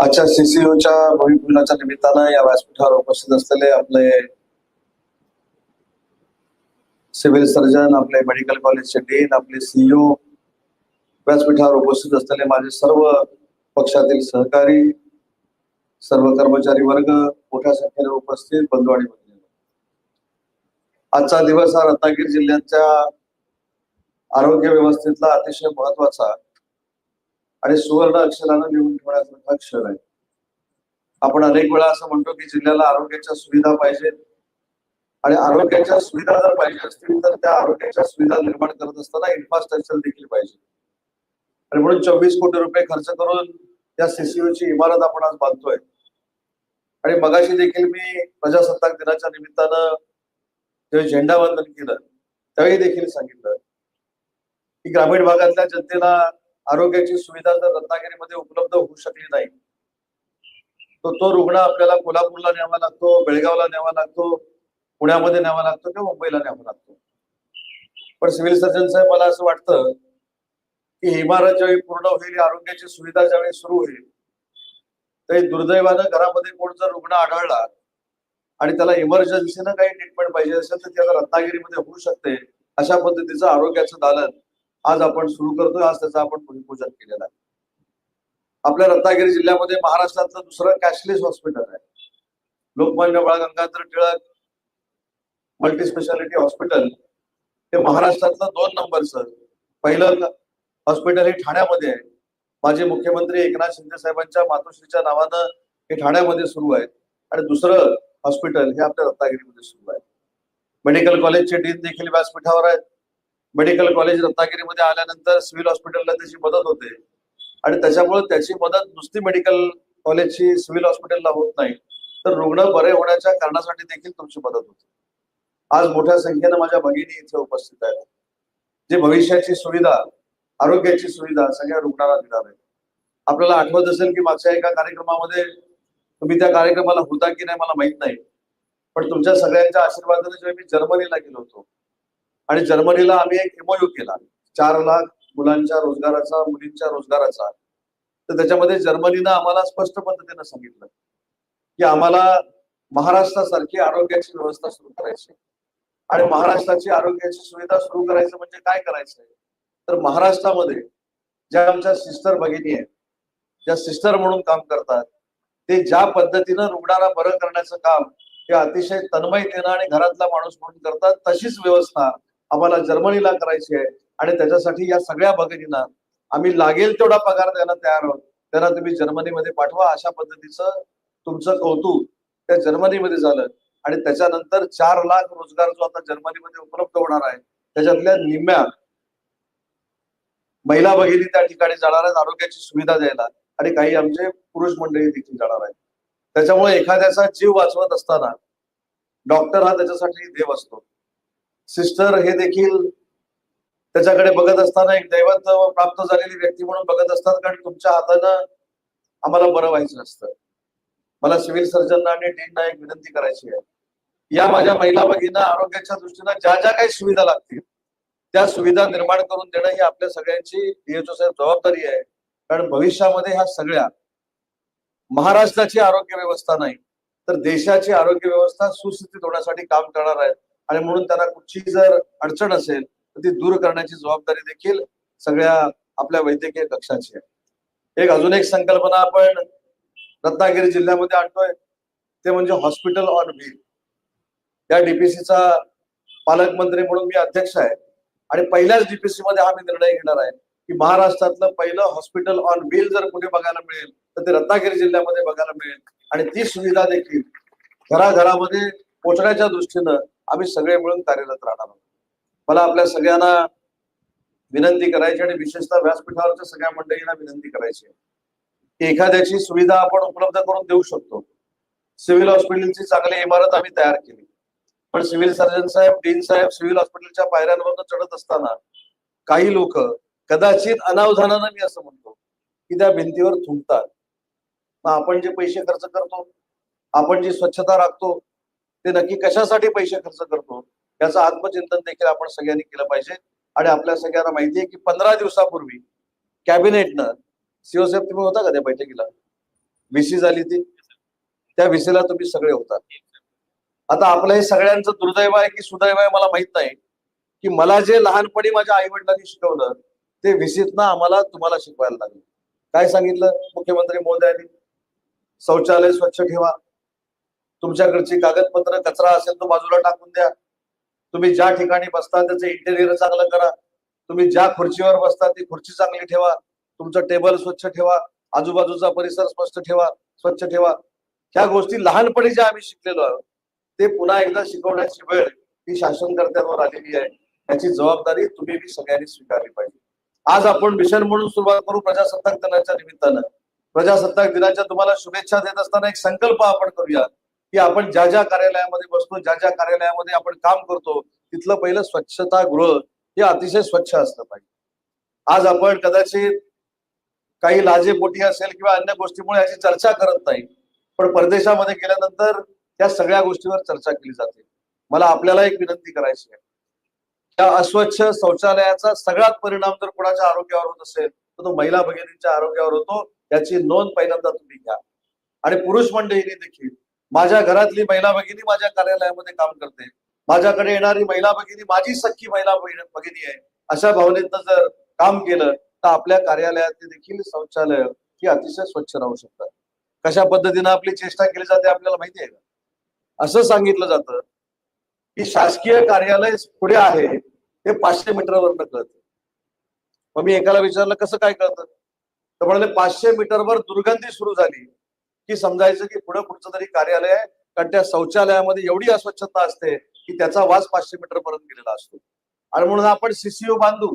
आजच्या सीसीओच्या भूमिपूजनाच्या निमित्तानं या व्यासपीठावर उपस्थित असलेले आपले सिव्हिल सर्जन आपले मेडिकल कॉलेजचे डीन आपले सीईओ व्यासपीठावर उपस्थित असलेले माझे सर्व पक्षातील सहकारी सर्व कर्मचारी वर्ग मोठ्या संख्येने उपस्थित बंधू आणि आजचा दिवस हा रत्नागिरी जिल्ह्याच्या आरोग्य व्यवस्थेतला अतिशय महत्त्वाचा आणि सुवर्ण अक्षरानं लिहून ठेवण्यासारखा क्षण आहे. आपण अनेक वेळा असं म्हणतो की जिल्ह्याला आरोग्याच्या सुविधा पाहिजेत आणि आरोग्याच्या सुविधा जर पाहिजे असतील तर त्या आरोग्याच्या सुविधा निर्माण करत असताना इन्फ्रास्ट्रक्चर देखील पाहिजे. आणि म्हणून चोवीस कोटी रुपये खर्च करून त्या CCU ची इमारत आपण आज बांधतोय. आणि मगाशी देखील मी प्रजासत्ताक दिनाच्या निमित्तानं जेव्हा झेंडावंदन केलं. त्यावेळी देखील सांगितलं. की ग्रामीण भागातल्या जनतेला आरोग्याची सुविधा जर रत्नागिरीमध्ये उपलब्ध होऊ शकली नाही तर तो रुग्ण आपल्याला कोल्हापूरला न्यावा लागतो बेळगावला न्यावा लागतो पुण्यामध्ये न्यावा लागतो किंवा मुंबईला न्यावा लागतो. पण सिव्हिल सर्जन साहेब मला असं वाटतं की ही इमारत ज्यावेळी पूर्ण होईल आरोग्याची सुविधा ज्यावेळी सुरू होईल तरी दुर्दैवानं घरामध्ये कोण जर रुग्ण आढळला आणि त्याला इमर्जन्सीनं काही ट्रीटमेंट पाहिजे असेल तर ती आता रत्नागिरीमध्ये होऊ शकते. अशा पद्धतीचं आरोग्याचं दालन आज आपण सुरू करतोय. आज त्याचं आपण भूमिपूजन केलेलं आहे. आपल्या रत्नागिरी जिल्ह्यामध्ये महाराष्ट्रातलं दुसरं कॅशलेस हॉस्पिटल आहे. Lokmanya Bal Gangadhar Tilak multi speciality hospital हे महाराष्ट्रातलं दोन नंबरचं. पहिलं हॉस्पिटल हे ठाण्यामध्ये आहे. माजी मुख्यमंत्री एकनाथ शिंदे साहेबांच्या मातोश्रीच्या नावानं हे ठाण्यामध्ये सुरू आहे आणि दुसरं हॉस्पिटल हे आपल्या रत्नागिरीमध्ये सुरू आहे. मेडिकल कॉलेजचे डीन देखील व्यासपीठावर आहेत. मेडिकल कॉलेज रत्नागिरीमध्ये आल्यानंतर सिव्हिल हॉस्पिटलला त्याची मदत होते. आणि त्याच्यामुळे त्याची मदत नुसती मेडिकल कॉलेजची सिव्हिल हॉस्पिटलला होत नाही तर रुग्ण बरे होण्याच्या कारणासाठी देखील तुमची मदत होते. आज मोठ्या संख्येनं माझ्या भगिनी इथे उपस्थित आहेत. जे भविष्याची सुविधा आरोग्याची सुविधा सगळ्या रुग्णांना देणार आहे आपल्याला आठवत असेल की मागच्या एका कार्यक्रमामध्ये तुम्ही त्या कार्यक्रमाला होता की नाही मला माहीत नाही. पण तुमच्या सगळ्यांच्या आशीर्वादाने जेव्हा मी जर्मनीला गेलो होतो आणि जर्मनीला आम्ही एक एमओयू केला चार लाख मुलांच्या रोजगाराचा मुलींच्या रोजगाराचा तर त्याच्यामध्ये जर्मनीनं आम्हाला स्पष्ट पद्धतीनं सांगितलं की आम्हाला महाराष्ट्रासारखी आरोग्याची व्यवस्था सुरू करायची. आणि महाराष्ट्राची आरोग्याची सुविधा सुरू करायचं म्हणजे काय करायचंय? तर महाराष्ट्रामध्ये ज्या आमच्या सिस्टर भगिनी आहेत ज्या सिस्टर म्हणून काम करतात ते ज्या पद्धतीनं रुग्णाला बरं करण्याचं काम हे अतिशय तन्मयतेनं आणि घरातला माणूस म्हणून करतात तशीच व्यवस्था आम्हाला जर्मनीला करायची आहे. आणि त्याच्यासाठी या सगळ्या भगिनींना आम्ही लागेल तेवढा पगार द्यायला तयार आहोत. त्यांना तुम्ही जर्मनीमध्ये पाठवा अशा पद्धतीचं तुमचं कौतुक त्या जर्मनीमध्ये झालं. आणि त्याच्यानंतर चार लाख रोजगार जो आता जर्मनीमध्ये उपलब्ध होणार आहे त्याच्यातल्या निम्म्या महिला भगिनी त्या ठिकाणी जाणार आहेत आरोग्याची सुविधा द्यायला. आणि काही आमचे पुरुष मंडळी देखील जाणार आहेत. त्याच्यामुळे एखाद्याचा जीव वाचवत असताना डॉक्टर हा त्याच्यासाठी देव असतो. सिस्टर हे देखील त्याच्याकडे बघत असताना एक दैवत प्राप्त झालेली व्यक्ती म्हणून बघत असतात कारण तुमच्या हातानं आम्हाला बरं व्हायचं असतं. मला सिव्हिल सर्जनना आणि डीनना एक विनंती करायची आहे. या माझ्या महिला भगिनींना आरोग्याच्या दृष्टीनं ज्या ज्या काही सुविधा लागतील त्या सुविधा निर्माण करून देणं ही आपल्या सगळ्यांची डीएचओ साहेब जबाबदारी आहे. कारण भविष्यामध्ये ह्या सगळ्या महाराष्ट्राची आरोग्य व्यवस्था नाही तर देशाची आरोग्य व्यवस्था सुस्थितीत होण्यासाठी काम करणार आहेत. आणि म्हणून त्यांना कुठची जर अडचण असेल तर ती दूर करण्याची जबाबदारी देखील सगळ्या आपल्या वैद्यकीय कक्षाची आहे. एक अजून एक संकल्पना आपण रत्नागिरी जिल्ह्यामध्ये आणतोय. ते म्हणजे हॉस्पिटल ऑन व्हील. या डीपीसीचा पालकमंत्री म्हणून मी अध्यक्ष आहे. आणि पहिल्याच डीपीसी मध्ये हा मी निर्णय घेणार आहे. की महाराष्ट्रातलं पहिलं हॉस्पिटल ऑन व्हील जर कुठे बघायला मिळेल तर ते रत्नागिरी जिल्ह्यामध्ये बघायला मिळेल. आणि ती सुविधा देखील घराघरामध्ये पोचण्याच्या दृष्टीनं आम्ही सगळे मिळून कार्यरत राहणार आहोत. मला आपल्या सगळ्यांना विनंती करायची आणि विशेषतः व्यासपीठावरच्या सगळ्या मंडळींना विनंती करायची आहे. की एखाद्याची सुविधा आपण उपलब्ध करून देऊ शकतो. सिव्हिल हॉस्पिटलची चांगली इमारत आम्ही तयार केली. पण सिव्हिल सर्जन साहेब डीन साहेब सिव्हिल हॉस्पिटलच्या पायऱ्यांवर चढत असताना काही लोक कदाचित अनावधानानं मी असं म्हणतो की त्या भिंतीवर थुंकतात. मग आपण जे पैसे खर्च करतो आपण जी स्वच्छता राखतो ते नक्की कशासाठी पैसे खर्च करतो याचं आत्मचिंतन देखील आपण सगळ्यांनी केलं पाहिजे. आणि आपल्या सगळ्यांना माहिती आहे की पंधरा दिवसापूर्वी कॅबिनेटनं सीओसाहेब तुम्ही होता का त्या बैठकीला? व्हीसी झाली ती. त्या व्हीसीला तुम्ही सगळे होता आता आपलं हे सगळ्यांचं दुर्दैव आहे की सुदैव आहे मला माहीत नाही की मला जे लहानपणी माझ्या आई वडिलांनी शिकवलं ते व्हीसीतनं आम्हाला तुम्हाला शिकवायला लागले. काय सांगितलं मुख्यमंत्री मोदयांनी शौचालय स्वच्छ ठेवा. तुमच्याकडची कागदपत्र कचरा असेल तो बाजूला टाकून द्या. तुम्ही ज्या ठिकाणी बसता त्याचं इंटेरियर चांगलं करा. तुम्ही ज्या खुर्चीवर बसता ती खुर्ची चांगली ठेवा. तुमचं टेबल स्वच्छ ठेवा. आजूबाजूचा परिसर स्वच्छ ठेवा स्वच्छ ठेवा. ह्या गोष्टी लहानपणी ज्या आम्ही शिकलेलो आहोत ते पुन्हा एकदा शिकवण्याची वेळ ही शासनकर्त्यांवर आलेली आहे. याची जबाबदारी तुम्ही सगळ्यांनी स्वीकारली पाहिजे. आज आपण मिशन म्हणून सुरुवात करू प्रजासत्ताक दिनाच्या निमित्तानं. प्रजासत्ताक दिनाच्या तुम्हाला शुभेच्छा देत असताना एक संकल्प आपण करूया की आपण ज्या ज्या कार्यालयामध्ये बसतो ज्या ज्या कार्यालयामध्ये आपण काम करतो तिथलं पहिलं स्वच्छता गृह हे अतिशय स्वच्छ असलं पाहिजे. आज आपण कदाचित काही लाजेपोटी असेल किंवा अन्य गोष्टीमुळे याची चर्चा करत नाही पण परदेशामध्ये गेल्यानंतर त्या सगळ्या गोष्टीवर चर्चा केली जाते. मला आपल्याला एक विनंती करायची आहे. त्या अस्वच्छ शौचालयाचा सगळ्यात परिणाम जर कोणाच्या आरोग्यावर होत असेल तर तो महिला भगिनींच्या आरोग्यावर होतो. याची नोंद पहिल्यांदा तुम्ही घ्या. आणि पुरुष मंडळींनी देखील माझ्या घरातली महिला भगिनी माझ्या कार्यालयामध्ये काम करते. माझ्याकडे येणारी महिला भगिनी माझी सख्खी महिला भगिनी आहे. अशा भावनेतनं जर काम केलं तर आपल्या कार्यालयातली देखील शौचालय ही अतिशय स्वच्छ राहू शकतात. कशा पद्धतीनं आपली चेष्टा केली जाते आपल्याला माहिती आहे का? असं सांगितलं जातं की शासकीय कार्यालय पुढे आहे हे पाचशे मीटरवर कळत. मग मी एकाला विचारलं कसं काय कळतं? तर म्हणाले पाचशे मीटरवर दुर्गंधी सुरू झाली. की समजायचं की पुढे कुठचं तरी कार्यालय आहे कारण त्या शौचालयामध्ये एवढी अस्वच्छता असते की त्याचा वास पाचशे मीटर पर्यंत गेलेला असतो. आणि म्हणून आपण सीसीओ बांधू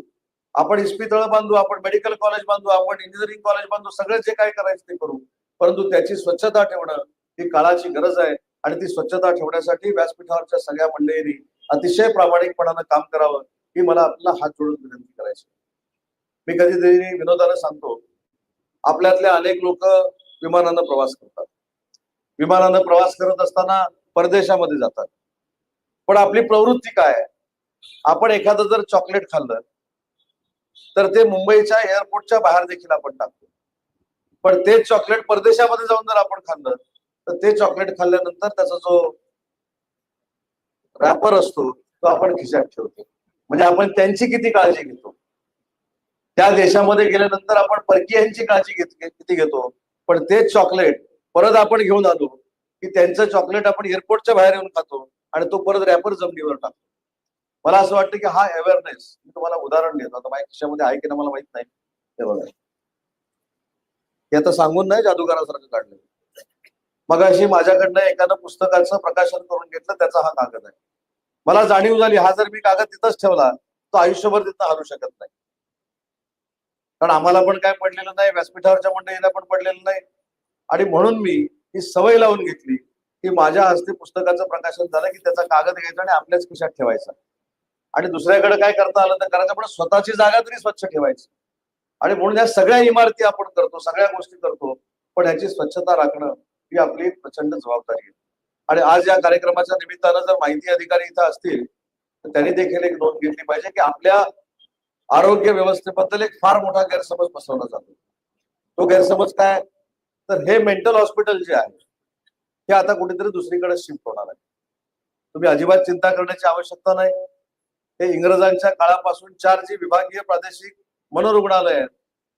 आपण इस्पितळ बांधू आपण मेडिकल कॉलेज बांधू आपण इंजिनिअरिंग कॉलेज बांधू सगळं जे काय करायचं ते करू. परंतु त्याची स्वच्छता ठेवणं ही काळाची गरज आहे. आणि ती स्वच्छता ठेवण्यासाठी व्यासपीठावरच्या सगळ्या मंडळींनी अतिशय प्रामाणिकपणानं काम करावं ही मला आपला हात जोडून विनंती करायची. मी कधीतरी विनोदानं सांगतो आपल्यातले अनेक लोक विमानानं प्रवास करतात. विमानानं प्रवास करत असताना परदेशामध्ये जातात. पण आपली प्रवृत्ती काय आहे? आपण एखादं जर चॉकलेट खाल्लं तर ते मुंबईच्या एअरपोर्टच्या बाहेर देखील आपण टाकतो. पण तेच चॉकलेट परदेशामध्ये जाऊन जर आपण खाल्लं तर ते चॉकलेट खाल्ल्यानंतर त्याचा जो रॅपर असतो तो आपण खिशात ठेवतो. म्हणजे आपण त्यांची किती काळजी घेतो? त्या देशामध्ये गेल्यानंतर आपण परकीयांची काळजी घेत किती घेतो? पण तेच चॉकलेट परत आपण घेऊन आलो की त्यांचं चॉकलेट आपण एअरपोर्टच्या बाहेर येऊन खातो आणि तो परत रॅपर जमिनीवर टाकतो. मला असं वाटतं की हा अवेअरनेस मी तुम्हाला उदाहरण देतो. आता माझ्या खिशामध्ये आहे की ना मला माहीत नाही. हे बघा. हे आता सांगून नाही जादूगारासारखं काढलं. मग अशी माझ्याकडनं एकानं पुस्तकाचं प्रकाशन करून घेतलं त्याचा हा कागद आहे. मला जाणीव झाली हा जर मी कागद तिथंच ठेवला तो आयुष्यभर तिथं हलू शकत नाही. कारण आम्हाला पण काय पडलेलं नाही व्यासपीठावरच्या मंडळीला पण पडलेलं नाही. आणि म्हणून मी ही सवय लावून घेतली की माझ्या हस्ते पुस्तकाचं प्रकाशन झालं की त्याचा कागद घ्यायचा आणि आपल्याच खिशात ठेवायचा. आणि दुसऱ्याकडे काय करता आलं तर करायचं पण स्वतःची जागा तरी स्वच्छ ठेवायची. आणि म्हणून या सगळ्या इमारती आपण करतो सगळ्या गोष्टी करतो पण ह्याची स्वच्छता राखणं ही आपली प्रचंड जबाबदारी आहे. आणि आज या कार्यक्रमाच्या निमित्तानं जर माहिती अधिकारी इथं असतील तर त्यांनी देखील एक नोंद घेतली पाहिजे की आपल्या आरोग्य व्यवस्थेबद्दल एक फार मोठा गैरसमज बसवला जातो. तो गैरसमज काय? तर हे मेंटल हॉस्पिटल जे आहे हे आता कुठेतरी दुसरीकडे शिफ्ट होणार आहे. तुम्ही अजिबात चिंता करण्याची आवश्यकता नाही. हे इंग्रजांच्या काळापासून चार जी विभागीय प्रादेशिक मनोरुग्णालय आहेत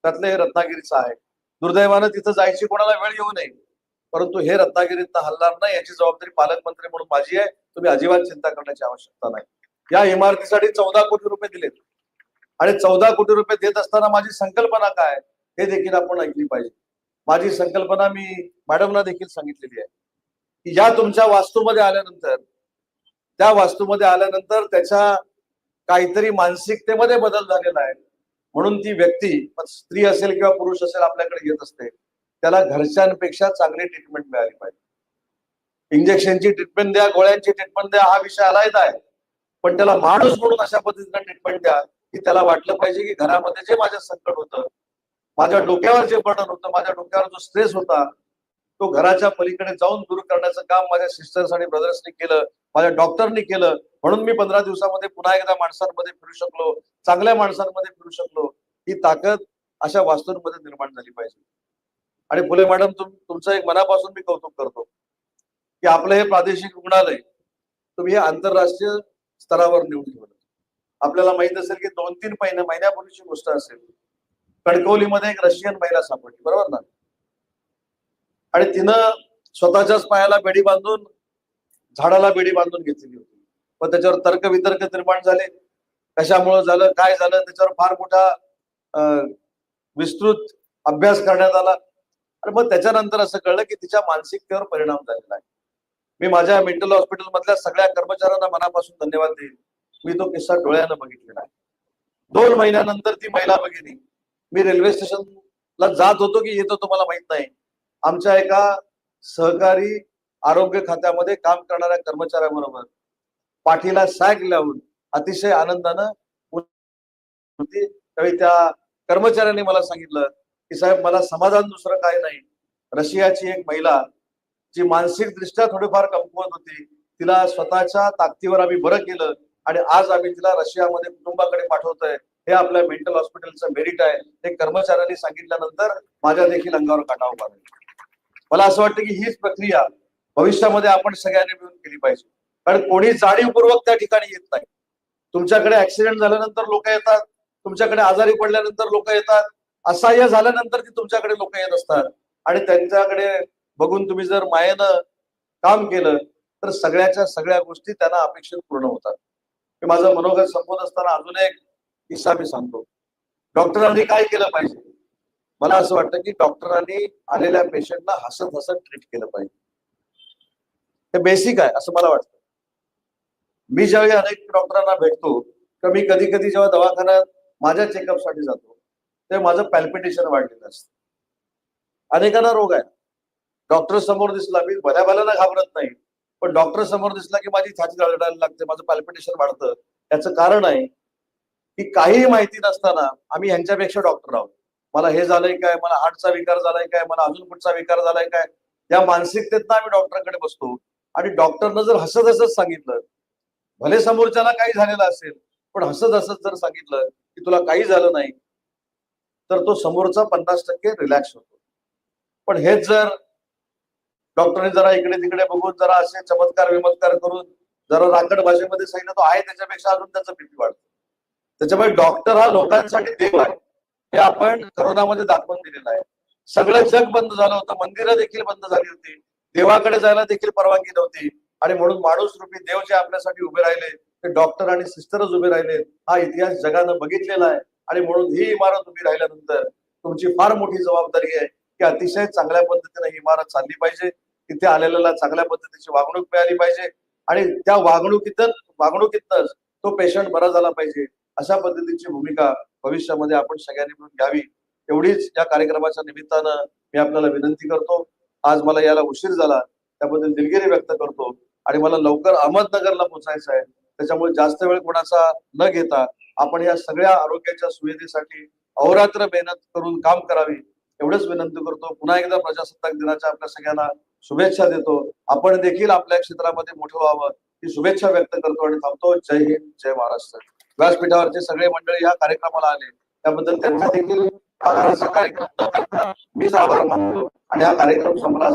त्यातलं हे रत्नागिरीचं आहे. दुर्दैवानं तिथं जायची कोणाला वेळ येऊ नये. परंतु हे रत्नागिरीत हलणार नाही याची जबाबदारी पालकमंत्री म्हणून माझी आहे. तुम्ही अजिबात चिंता करण्याची आवश्यकता नाही. या इमारतीसाठी चौदा कोटी रुपये दिलेत. आणि चौदा कोटी रुपये देत असताना माझी संकल्पना काय हे देखील आपण ऐकली पाहिजे. माझी संकल्पना मी मॅडमना देखील सांगितलेली आहे. की या तुमच्या वास्तूमध्ये आल्यानंतर त्या वास्तूमध्ये आल्यानंतर त्याच्या काहीतरी मानसिकतेमध्ये बदल झालेला आहे. म्हणून ती व्यक्ती स्त्री असेल किंवा पुरुष असेल आपल्याकडे येत असते. त्याला घरच्यांपेक्षा चांगली ट्रीटमेंट मिळाली पाहिजे. इंजेक्शनची ट्रीटमेंट द्या गोळ्यांची ट्रीटमेंट द्या हा विषय आलायच आहे पण त्याला माणूस म्हणून अशा पद्धतीनं ट्रीटमेंट द्या की त्याला वाटलं पाहिजे की घरामध्ये जे माझं संकट होतं माझ्या डोक्यावर जे बर्डन होतं माझ्या डोक्यावर जो स्ट्रेस होता तो घराच्या पलीकडे जाऊन दूर करण्याचं काम माझ्या सिस्टर्स आणि ब्रदर्सनी केलं माझ्या डॉक्टरनी केलं म्हणून मी पंधरा दिवसामध्ये पुन्हा एकदा माणसांमध्ये फिरू शकलो चांगल्या माणसांमध्ये फिरू शकलो ही ताकद अशा वास्तूंमध्ये निर्माण झाली पाहिजे. आणि फुले मॅडम तुमचं एक मनापासून मी कौतुक करतो की आपलं हे प्रादेशिक रुग्णालय तुम्ही हे आंतरराष्ट्रीय स्तरावर निवडून ठेवलं आपल्याला माहीत असेल की दोन तीन महिने महिन्यापूर्वीची गोष्ट असेल. कणकवलीमध्ये एक रशियन महिला सापडली बरोबर ना? आणि तिनं स्वतःच्याच पायाला बेडी बांधून झाडाला बेडी बांधून घेतलेली होती. पण त्याच्यावर तर्क वितर्क निर्माण झाले. कशामुळे झालं काय झालं त्याच्यावर फार मोठा अं, विस्तृत अभ्यास करण्यात आला. आणि मग त्याच्यानंतर असं कळलं की तिच्या मानसिकतेवर परिणाम झालेला आहे. मी माझ्या मेंटल हॉस्पिटल मधल्या सगळ्या कर्मचाऱ्यांना मनापासून धन्यवाद देईन. मी तो किस्सा डोळ्यानं बघितलेला आहे. दोन महिन्यानंतर ती महिला भगिनी मी रेल्वे स्टेशनला जात होतो की येतो तुम्हाला माहीत नाही. आमच्या एका सहकारी आरोग्य खात्यामध्ये काम करणाऱ्या कर्मचाऱ्याबरोबर पाठीला सॅग लावून अतिशय आनंदानं होती त्यावेळी त्या कर्मचाऱ्यांनी मला सांगितलं की साहेब मला समाधान दुसरं काय नाही. रशियाची एक महिला जी मानसिक दृष्ट्या थोडीफार कमकुवत होती तिला स्वतःच्या ताकदीवर आम्ही बरं केलं आणि आज आम्ही तिला रशियामध्ये कुटुंबाकडे पाठवतोय. हे आपल्या मेंटल हॉस्पिटलचं मेरिट आहे. हे कर्मचाऱ्यांनी सांगितल्यानंतर माझ्या देखील अंगावर काटा उभा मला असं वाटतं की हीच प्रक्रिया भविष्यामध्ये आपण सगळ्यांनी मिळून केली पाहिजे. कारण कोणी जाणीवपूर्वक त्या ठिकाणी येत नाही. तुमच्याकडे ऍक्सिडेंट झाल्यानंतर लोक येतात. तुमच्याकडे आजारी पडल्यानंतर लोक येतात. असह्य झाल्यानंतर ती तुमच्याकडे लोक येत असतात. आणि त्यांच्याकडे बघून तुम्ही जर मायेनं काम केलं तर सगळ्याच्या सगळ्या गोष्टी त्यांना अपेक्षित पूर्ण होतात. मी माझं मनोगत संपवत असताना अजून एक किस्सा मी सांगतो. डॉक्टरांनी काय केलं पाहिजे? मला असं वाटतं की डॉक्टरांनी आलेल्या पेशंटला हसत हसत ट्रीट केलं पाहिजे. हे बेसिक आहे असं मला वाटतं. मी ज्यावेळी अनेक डॉक्टरांना भेटतो तर मी कधी कधी जेव्हा दवाखान्यात माझ्या चेकअपसाठी जातो ते माझं पॅल्पिटेशन वाढलेलं असतं. अनेकांना रोग आहे डॉक्टर समोर दिसला मी भल्या भल्याला घाबरत नाही. पण डॉक्टर समोर दिसला की माझी छाती गळगडायला लागते माझं पॅल्पिटेशन वाढतं. याचं कारण आहे की काहीही माहिती नसताना आम्ही ह्यांच्यापेक्षा डॉक्टर आहोत. मला हे झालंय काय? मला हार्टचा विकार झालाय काय? मला अजून कुठचा विकार झालाय काय? या मानसिकतेतनं आम्ही डॉक्टरकडे बसतो. आणि डॉक्टरनं जर हसत हसत सांगितलं भले समोरच्याला काही झालेलं असेल पण हसत हसत जर सांगितलं की तुला काही झालं नाही तर तो समोरचा पन्नास टक्के रिलॅक्स होतो. पण हेच जर डॉक्टरने जरा इकडे तिकडे बघून जरा असे चमत्कार विमत्कार करून जरा रांगड भाषेमध्ये सांगितलं तो आहे त्याच्यापेक्षा अजून त्याचं बीपी वाढतो. त्याच्यामुळे डॉक्टर हा लोकांसाठी देव आहे. हे आपण करोनामध्ये दाखवून दिलेलं आहे. सगळं जग बंद झालं होतं मंदिरं देखील बंद झाली होती देवाकडे जायला देखील परवानगी नव्हती. आणि म्हणून माणूस रूपी देव जे आपल्यासाठी उभे राहिले ते डॉक्टर आणि सिस्टरच उभे राहिले हा इतिहास जगानं बघितलेला आहे. आणि म्हणून ही इमारत उभी राहिल्यानंतर तुमची फार मोठी जबाबदारी आहे की अतिशय चांगल्या पद्धतीने ही इमारत चालली पाहिजे. तिथे आलेल्याला चांगल्या पद्धतीची वागणूक मिळाली पाहिजे. आणि त्या वागणुकीतच वागणुकीतच तो पेशंट बरा झाला पाहिजे. अशा पद्धतीची भूमिका भविष्यामध्ये आपण सगळ्यांनी मिळून घ्यावी. एवढीच या कार्यक्रमाच्या निमित्तानं मी आपल्याला विनंती करतो. आज मला याला उशीर झाला. त्याबद्दल दिलगिरी व्यक्त करतो. आणि मला लवकर अहमदनगरला पोहोचायचं आहे. त्याच्यामुळे जास्त वेळ कोणाचा न घेता आपण या सगळ्या आरोग्याच्या सुविधेसाठी अहोरात्र मेहनत करून काम करावी एवढंच विनंती करतो. पुन्हा एकदा प्रजासत्ताक दिनाच्या आपल्या सगळ्यांना शुभेच्छा देतो. आपण देखील आपल्या क्षेत्रामध्ये मोठं व्हावं ही शुभेच्छा व्यक्त करतो आणि थांबतो. जय हिंद जय महाराष्ट्र. व्यासपीठावरचे सगळे मंडळी या कार्यक्रमाला आले. त्याबद्दल त्यांचा देखील मी साभार आभार मानतो आणि हा कार्यक्रम संपला.